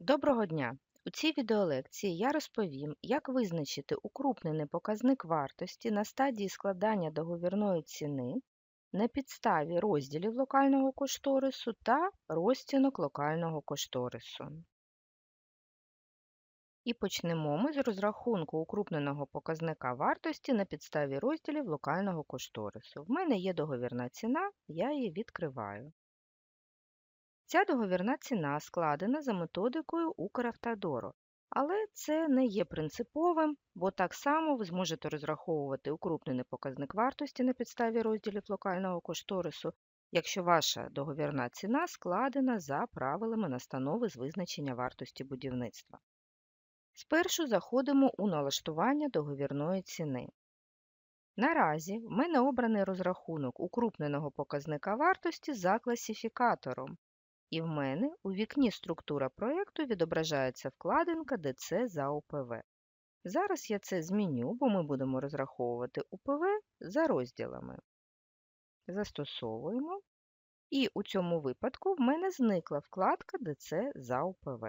Доброго дня! У цій відеолекції я розповім, як визначити укрупнений показник вартості на стадії складання договірної ціни на підставі розділів локального кошторису та розцінок локального кошторису. І почнемо ми з розрахунку укрупненого показника вартості на підставі розділів локального кошторису. В мене є договірна ціна, я її відкриваю. Ця договірна ціна складена за методикою Укравтодору, але це не є принциповим, бо так само ви зможете розраховувати укрупнений показник вартості на підставі розділів локального кошторису, якщо ваша договірна ціна складена за правилами настанови з визначення вартості будівництва. Спершу заходимо у налаштування договірної ціни. Наразі в мене обраний розрахунок укрупненого показника вартості за класифікатором. І в мене у вікні Структура проєкту відображається вкладинка ДЦ за УПВ. Зараз я це зміню, бо ми будемо розраховувати УПВ за розділами. Застосовуємо. І у цьому випадку в мене зникла вкладка ДЦ за УПВ.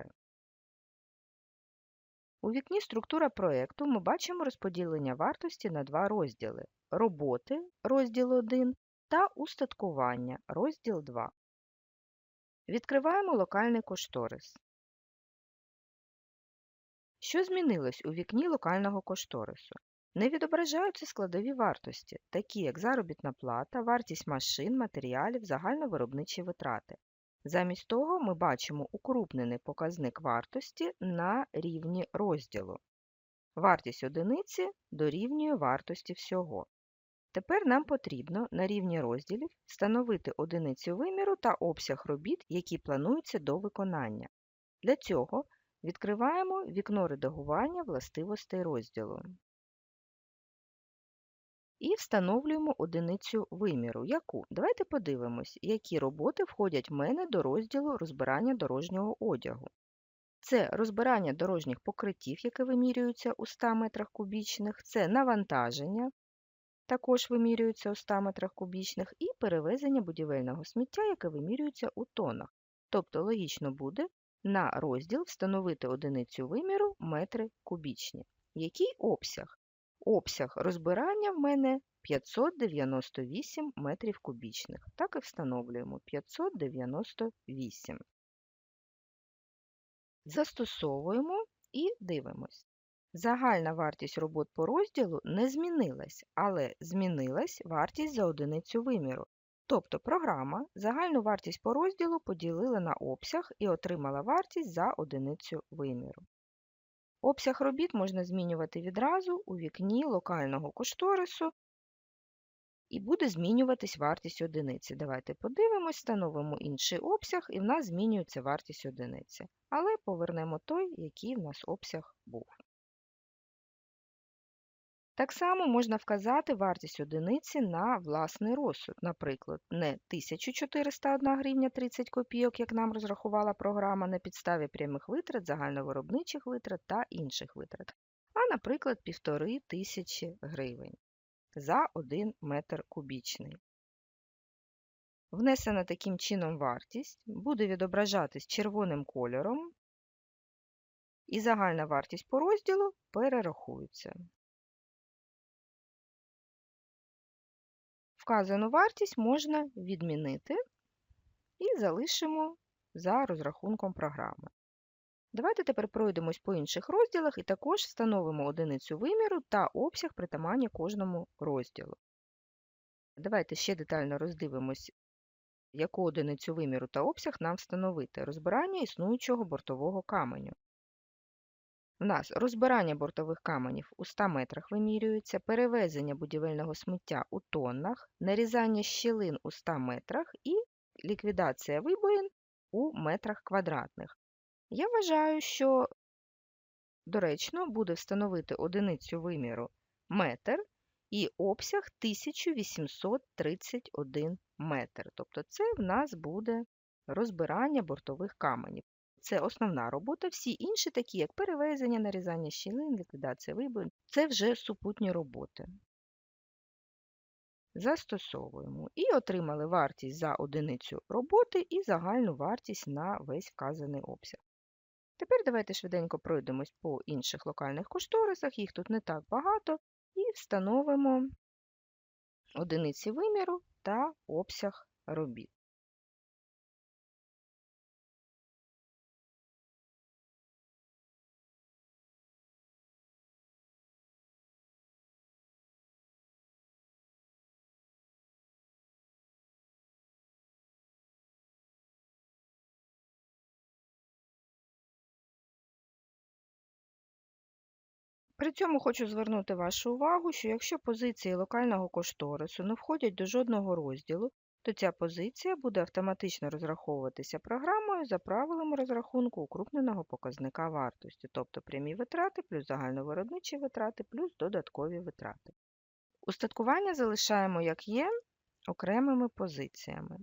У вікні Структура проєкту ми бачимо розподілення вартості на два розділи роботи розділ 1 та устаткування розділ 2. Відкриваємо локальний кошторис. Що змінилось у вікні локального кошторису? Не відображаються складові вартості, такі як заробітна плата, вартість машин, матеріалів, загальновиробничі витрати. Замість того ми бачимо укрупнений показник вартості на рівні розділу. Вартість одиниці дорівнює вартості всього. Тепер нам потрібно на рівні розділів встановити одиницю виміру та обсяг робіт, які плануються до виконання. Для цього відкриваємо вікно редагування властивостей розділу. І встановлюємо одиницю виміру. Яку? Давайте подивимось, які роботи входять в мене до розділу розбирання дорожнього одягу. Це розбирання дорожніх покриттів, яке вимірюється у 100 метрах кубічних, це навантаження, також вимірюється у 100 метрах кубічних, і перевезення будівельного сміття, яке вимірюється у тонах. Тобто логічно буде на розділ встановити одиницю виміру метри кубічні. Який обсяг? Обсяг розбирання в мене 598 метрів кубічних. Так і встановлюємо 598. Застосовуємо і дивимось. Загальна вартість робот по розділу не змінилась, але змінилась вартість за одиницю виміру. Тобто програма загальну вартість по розділу поділила на обсяг і отримала вартість за одиницю виміру. Обсяг робіт можна змінювати відразу у вікні локального кошторису і буде змінюватись вартість одиниці. Давайте подивимось, встановимо інший обсяг, і в нас змінюється вартість одиниці. Але повернемо той, який в нас обсяг був. Так само можна вказати вартість одиниці на власний розсуд. Наприклад, не 1401 гривня 30 копійок, як нам розрахувала програма на підставі прямих витрат, загальновиробничих витрат та інших витрат, а, наприклад, 1500 гривень за 1 метр кубічний. Внесена таким чином вартість буде відображатись червоним кольором, і загальна вартість по розділу перерахується. Вказану вартість можна відмінити і залишимо за розрахунком програми. Давайте тепер пройдемось по інших розділах і також встановимо одиницю виміру та обсяг притаманні кожному розділу. Давайте ще детально роздивимось, яку одиницю виміру та обсяг нам встановити розбирання існуючого бортового каменю. У нас розбирання бортових каменів у 100 метрах вимірюється, перевезення будівельного сміття у тоннах, нарізання щілин у 100 метрах і ліквідація вибоїн у метрах квадратних. Я вважаю, що доречно буде встановити одиницю виміру метр і обсяг 1831 метр. Тобто це в нас буде розбирання бортових каменів. Це основна робота. Всі інші, такі як перевезення, нарізання щілин, ліквідація вибоїн, це вже супутні роботи. Застосовуємо і отримали вартість за одиницю роботи і загальну вартість на весь вказаний обсяг. Тепер давайте швиденько пройдемось по інших локальних кошторисах, їх тут не так багато, і встановимо одиниці виміру та обсяг робіт. При цьому хочу звернути вашу увагу, що якщо позиції локального кошторису не входять до жодного розділу, то ця позиція буде автоматично розраховуватися програмою за правилами розрахунку укрупненого показника вартості, тобто прямі витрати плюс загальновиробничі витрати плюс додаткові витрати. Устаткування залишаємо, як є, окремими позиціями.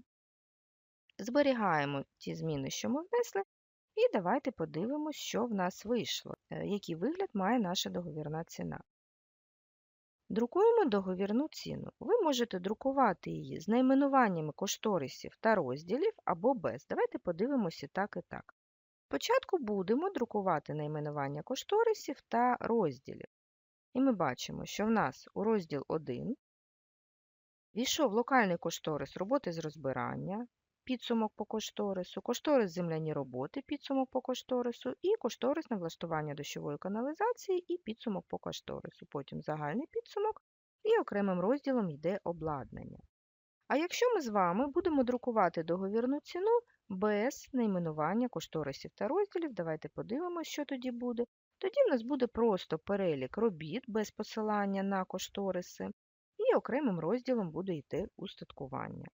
Зберігаємо ті зміни, що ми внесли, і давайте подивимось, що в нас вийшло, е, який вигляд має наша договірна ціна. Друкуємо договірну ціну. Ви можете друкувати її з найменуваннями кошторисів та розділів або без. Давайте подивимося так і так. Спочатку будемо друкувати найменування кошторисів та розділів. І ми бачимо, що в нас у розділ 1 війшов локальний кошторис роботи з розбирання, підсумок по кошторису, кошторис земляні роботи, підсумок по кошторису, і кошторисне влаштування дощової каналізації і підсумок по кошторису. Потім загальний підсумок і окремим розділом йде обладнання. А якщо ми з вами будемо друкувати договірну ціну без найменування кошторисів та розділів, давайте подивимося, що тоді буде. Тоді в нас буде просто перелік робіт без посилання на кошториси, і окремим розділом буде йти устаткування.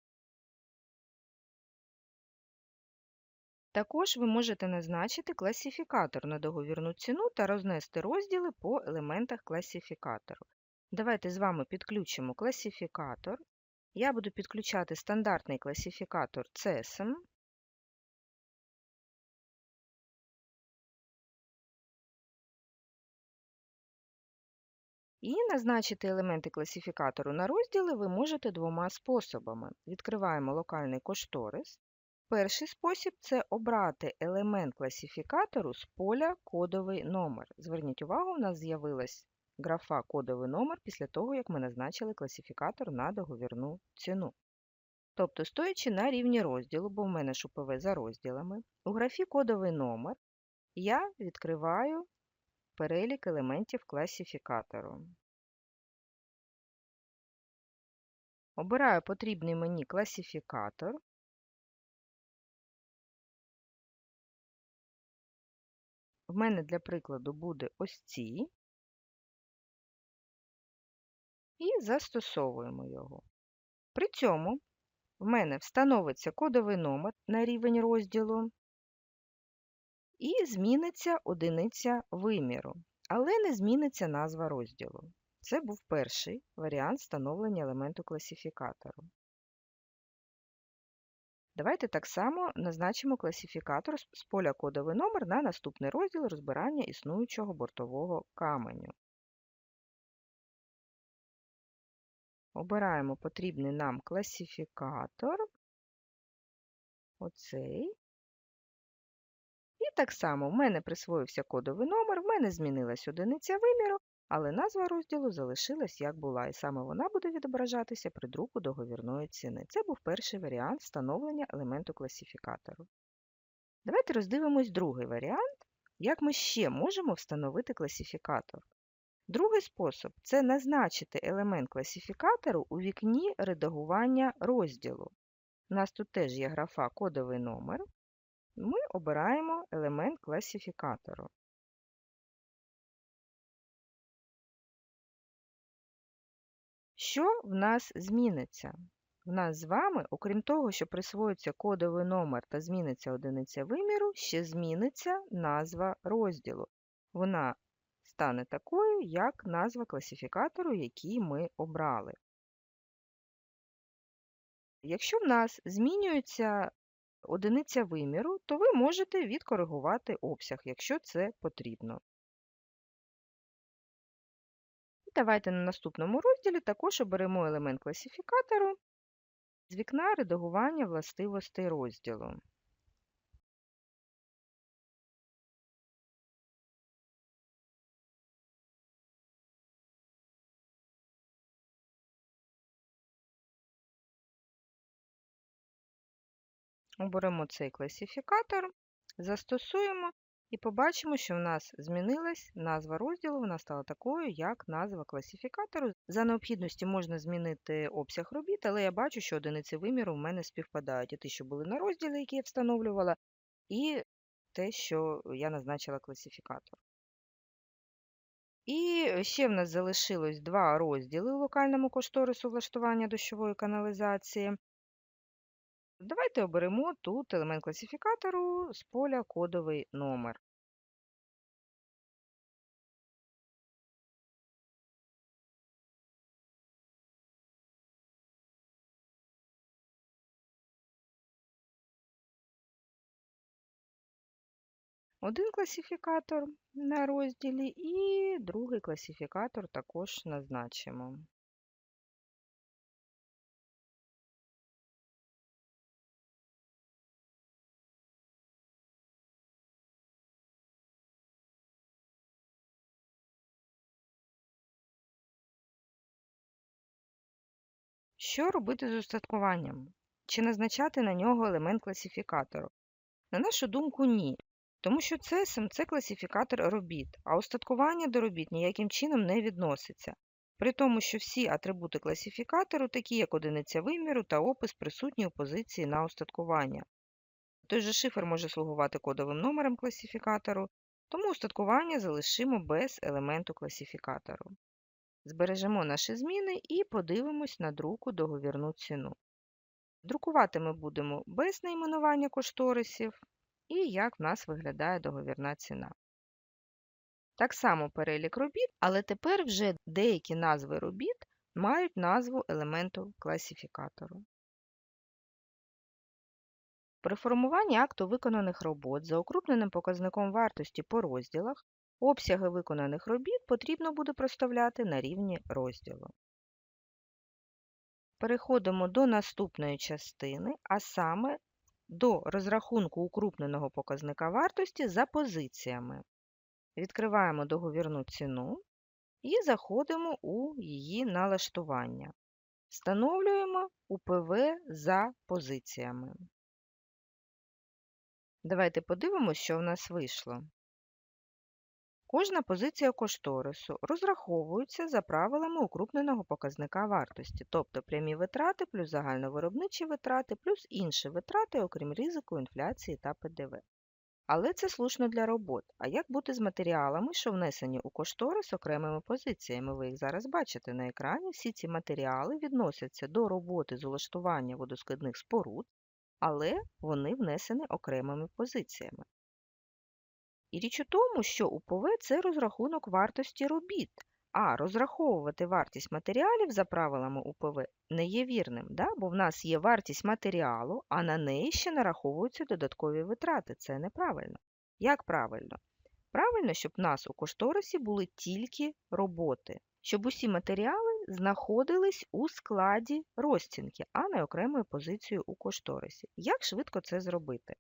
Також ви можете назначити класифікатор на договірну ціну та рознести розділи по елементах класифікатору. Давайте з вами підключимо класифікатор. Я буду підключати стандартний класифікатор CSM. І назначити елементи класифікатору на розділи ви можете двома способами. Відкриваємо локальний кошторис. Перший спосіб це обрати елемент класифікатору з поля кодовий номер. Зверніть увагу, у нас з'явилась графа кодовий номер після того, як ми назначили класифікатор на договірну ціну. Тобто, стоячи на рівні розділу, бо в мене ШУПВ за розділами, у графі кодовий номер я відкриваю перелік елементів класифікатору. Обираю потрібний мені класифікатор. В мене для прикладу буде ось ці. І застосовуємо його. При цьому в мене встановиться кодовий номер на рівень розділу і зміниться одиниця виміру, але не зміниться назва розділу. Це був перший варіант встановлення елементу класифікатору. Давайте так само назначимо класифікатор з поля кодовий номер на наступний розділ розбирання існуючого бортового каменю. Обираємо потрібний нам класифікатор, оцей. І так само в мене присвоївся кодовий номер, в мене змінилась одиниця виміру, але назва розділу залишилась як була, і саме вона буде відображатися при друку договірної ціни. Це був перший варіант встановлення елементу класифікатору. Давайте роздивимось другий варіант, як ми ще можемо встановити класифікатор. Другий спосіб це назначити елемент класифікатору у вікні редагування розділу. У нас тут теж є графа кодовий номер. Ми обираємо елемент класифікатору. Що в нас зміниться? В нас з вами, окрім того, що присвоїться кодовий номер та зміниться одиниця виміру, ще зміниться назва розділу. Вона стане такою, як назва класифікатору, який ми обрали. Якщо в нас змінюється одиниця виміру, то ви можете відкоригувати обсяг, якщо це потрібно. Давайте на наступному розділі також оберемо елемент класифікатору з вікна редагування властивостей розділу. Оберемо цей класифікатор, застосуємо і побачимо, що в нас змінилась назва розділу, вона стала такою, як назва класифікатору. За необхідності можна змінити обсяг робіт, але я бачу, що одиниці виміру в мене співпадають. І ті, що були на розділі, які я встановлювала, і те, що я назначила класифікатор. І ще в нас залишилось два розділи у локальному кошторису влаштування дощової каналізації. Давайте оберемо тут елемент класифікатору з поля кодовий номер. Один класифікатор на розділі і другий класифікатор також назначимо. Що робити з устаткуванням? Чи назначати на нього елемент класифікатору? На нашу думку, ні. Тому що це класифікатор робіт, а устаткування до робіт ніяким чином не відноситься. При тому, що всі атрибути класифікатору, такі як одиниця виміру та опис, присутні у позиції на устаткування. Той же шифр може слугувати кодовим номером класифікатору, тому устаткування залишимо без елементу класифікатору. Збережемо наші зміни і подивимось на друку договірну ціну. Друкувати ми будемо без найменування кошторисів і як в нас виглядає договірна ціна. Так само перелік робіт, але тепер вже деякі назви робіт мають назву елементу класифікатору. При формуванні акту виконаних робот за укрупненим показником вартості по розділах обсяги виконаних робіт потрібно буде проставляти на рівні розділу. Переходимо до наступної частини, а саме до розрахунку укрупненого показника вартості за позиціями. Відкриваємо договірну ціну і заходимо у її налаштування. Встановлюємо УПВ за позиціями. Давайте подивимося, що в нас вийшло. Кожна позиція кошторису розраховується за правилами укрупненого показника вартості, тобто прямі витрати плюс загальновиробничі витрати плюс інші витрати, окрім ризику інфляції та ПДВ. Але це слушно для робот. А як бути з матеріалами, що внесені у кошторис окремими позиціями? Ви їх зараз бачите на екрані. Всі ці матеріали відносяться до роботи з улаштування водоскидних споруд, але вони внесені окремими позиціями. І річ у тому, що УПВ – це розрахунок вартості робіт, а розраховувати вартість матеріалів за правилами УПВ не є вірним, да? бо в нас є вартість матеріалу, а на неї ще нараховуються додаткові витрати. Це неправильно. Як правильно? Правильно, щоб в нас у кошторисі були тільки роботи, щоб усі матеріали знаходились у складі розцінки, а не окремою позицією у кошторисі. Як швидко це зробити?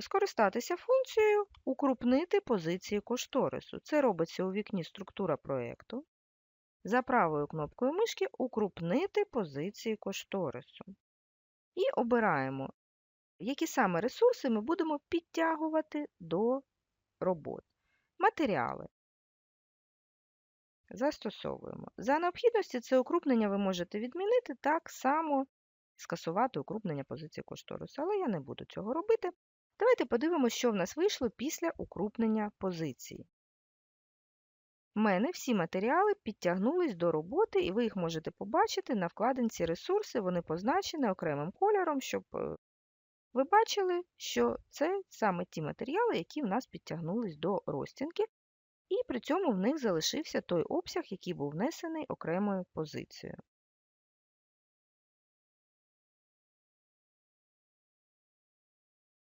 Скористатися функцією Укрупнити позиції кошторису. Це робиться у вікні Структура проєкту. За правою кнопкою мишки Укрупнити позиції кошторису. І обираємо, які саме ресурси ми будемо підтягувати до робот. Матеріали. Застосовуємо. За необхідності це укрупнення ви можете відмінити, так само скасувати укрупнення позиції кошторису. Але я не буду цього робити. Давайте подивимося, що в нас вийшло після укрупнення позиції. У мене всі матеріали підтягнулись до роботи, і ви їх можете побачити на вкладинці ресурси, вони позначені окремим кольором, щоб е, ви бачили, що це саме ті матеріали, які в нас підтягнулись до розцінки, і при цьому в них залишився той обсяг, який був внесений окремою позицією.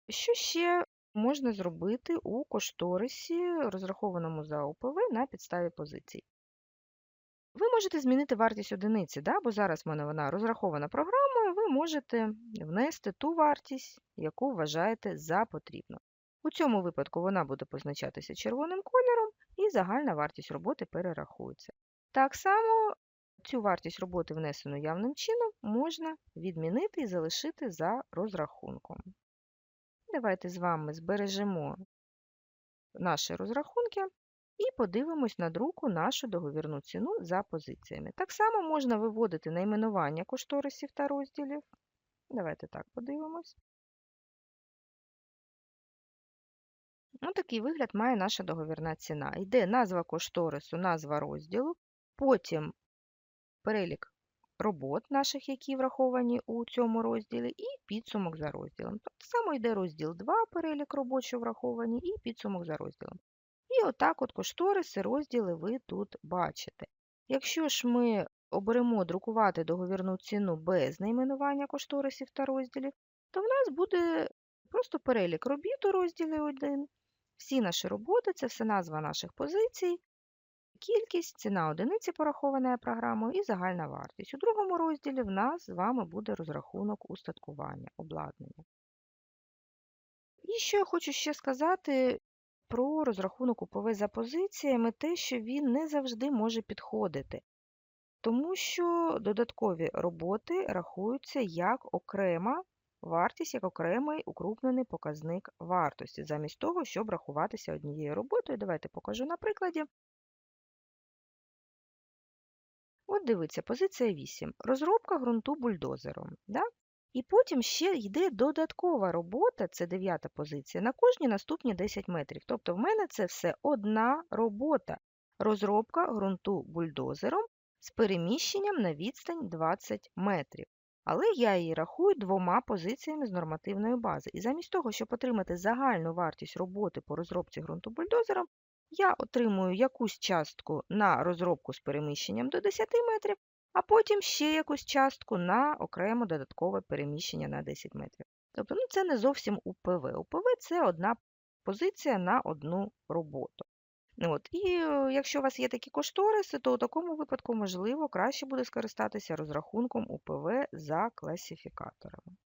Що ще можна зробити у кошторисі, розрахованому за ОПВ на підставі позицій? Ви можете змінити вартість одиниці, да? бо зараз в мене вона розрахована програмою, ви можете внести ту вартість, яку вважаєте за потрібну. У цьому випадку вона буде позначатися червоним кольором і загальна вартість роботи перерахується. Так само цю вартість роботи, внесену явним чином, можна відмінити і залишити за розрахунком. Давайте з вами збережемо наші розрахунки і подивимось на друку нашу договірну ціну за позиціями. Так само можна виводити найменування кошторисів та розділів. Давайте так подивимось. Ось такий вигляд має наша договірна ціна. Йде назва кошторису, назва розділу, потім перелік робот наших, які враховані у цьому розділі, і підсумок за розділом. Так само йде розділ 2, перелік робот, враховані, і підсумок за розділом. І отак от кошториси, розділи ви тут бачите. Якщо ж ми оберемо друкувати договірну ціну без найменування кошторисів та розділів, то в нас буде просто перелік робіт у розділі 1. Всі наші роботи це все назва наших позицій, кількість, ціна одиниці порахована програмою і загальна вартість. У другому розділі в нас з вами буде розрахунок устаткування, обладнання. І що я хочу ще сказати про розрахунок УПВ за позиціями, те, що він не завжди може підходити, тому що додаткові роботи рахуються як окрема вартість, як окремий укрупнений показник вартості, замість того, щоб рахуватися однією роботою. Давайте покажу на прикладі. От дивіться, позиція 8. Розробка ґрунту бульдозером. Да? І потім ще йде додаткова робота, це дев'ята позиція, на кожні наступні 10 метрів. Тобто в мене це все одна робота. Розробка ґрунту бульдозером з переміщенням на відстань 20 метрів. Але я її рахую двома позиціями з нормативної бази. І замість того, щоб отримати загальну вартість роботи по розробці ґрунту бульдозером, я отримую якусь частку на розробку з переміщенням до 10 метрів, а потім ще якусь частку на окремо додаткове переміщення на 10 метрів. Тобто ну, це не зовсім УПВ. УПВ це одна позиція на одну роботу. От. І е, якщо у вас є такі кошториси, то у такому випадку, можливо, краще буде скористатися розрахунком УПВ за класифікаторами.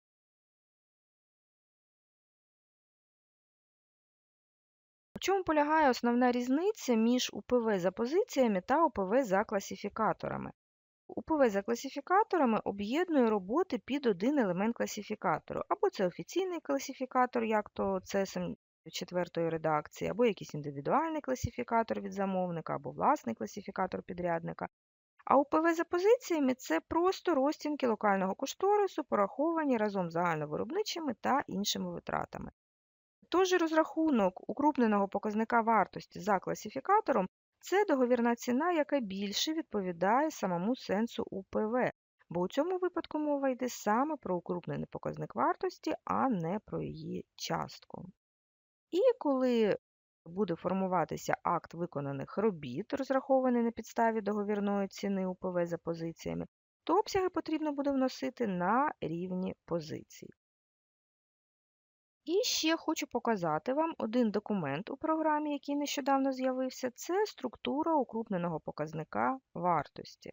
В чому полягає основна різниця між УПВ за позиціями та УПВ за класифікаторами? УПВ за класифікаторами об'єднує роботи під один елемент класифікатору. Або це офіційний класифікатор, як то CSM четвертої редакції, або якийсь індивідуальний класифікатор від замовника, або власний класифікатор підрядника. А УПВ за позиціями це просто розцінки локального кошторису, пораховані разом з загальновиробничими та іншими витратами. Тож розрахунок укрупненого показника вартості за класифікатором це договірна ціна, яка більше відповідає самому сенсу УПВ, бо у цьому випадку мова йде саме про укрупнений показник вартості, а не про її частку. І коли буде формуватися акт виконаних робіт, розрахований на підставі договірної ціни УПВ за позиціями, то обсяги потрібно буде вносити на рівні позицій. І ще хочу показати вам один документ у програмі, який нещодавно з'явився, це структура укрупненого показника вартості.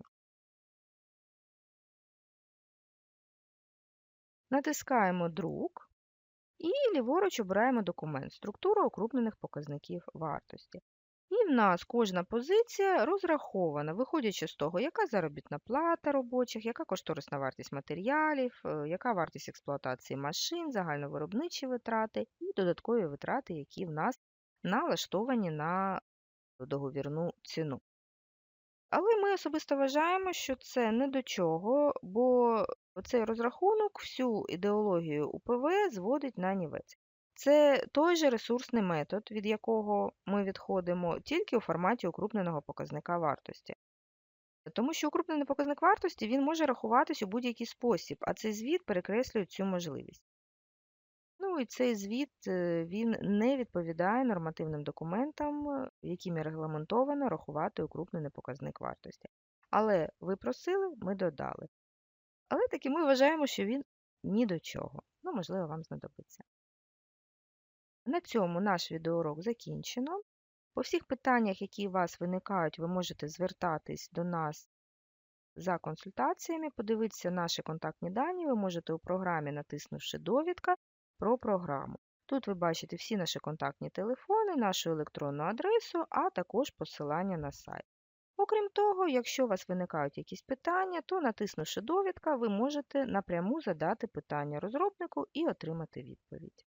Натискаємо Друк і ліворуч обираємо документ Структура укрупнених показників вартості. І в нас кожна позиція розрахована, виходячи з того, яка заробітна плата робочих, яка кошторисна вартість матеріалів, е, яка вартість експлуатації машин, загальновиробничі витрати і додаткові витрати, які в нас налаштовані на договірну ціну. Але ми особисто вважаємо, що це не до чого, бо цей розрахунок всю ідеологію УПВ зводить на нівець. Це той же ресурсний метод, від якого ми відходимо, тільки у форматі укрупненого показника вартості. Тому що укрупнений показник вартості він може рахуватись у будь-який спосіб, а цей звіт перекреслює цю можливість. Ну і цей звіт е, він не відповідає нормативним документам, е, якими регламентовано рахувати укрупнений показник вартості. Але ви просили, ми додали. Але таки ми вважаємо, що він ні до чого. Ну, можливо, вам знадобиться. На цьому наш відеоурок закінчено. По всіх питаннях, які у вас виникають, ви можете звертатись до нас за консультаціями, подивитися наші контактні дані, ви можете у програмі, натиснувши довідка про програму. Тут ви бачите всі наші контактні телефони, нашу електронну адресу, а також посилання на сайт. Окрім того, якщо у вас виникають якісь питання, то натиснувши довідка, ви можете напряму задати питання розробнику і отримати відповідь.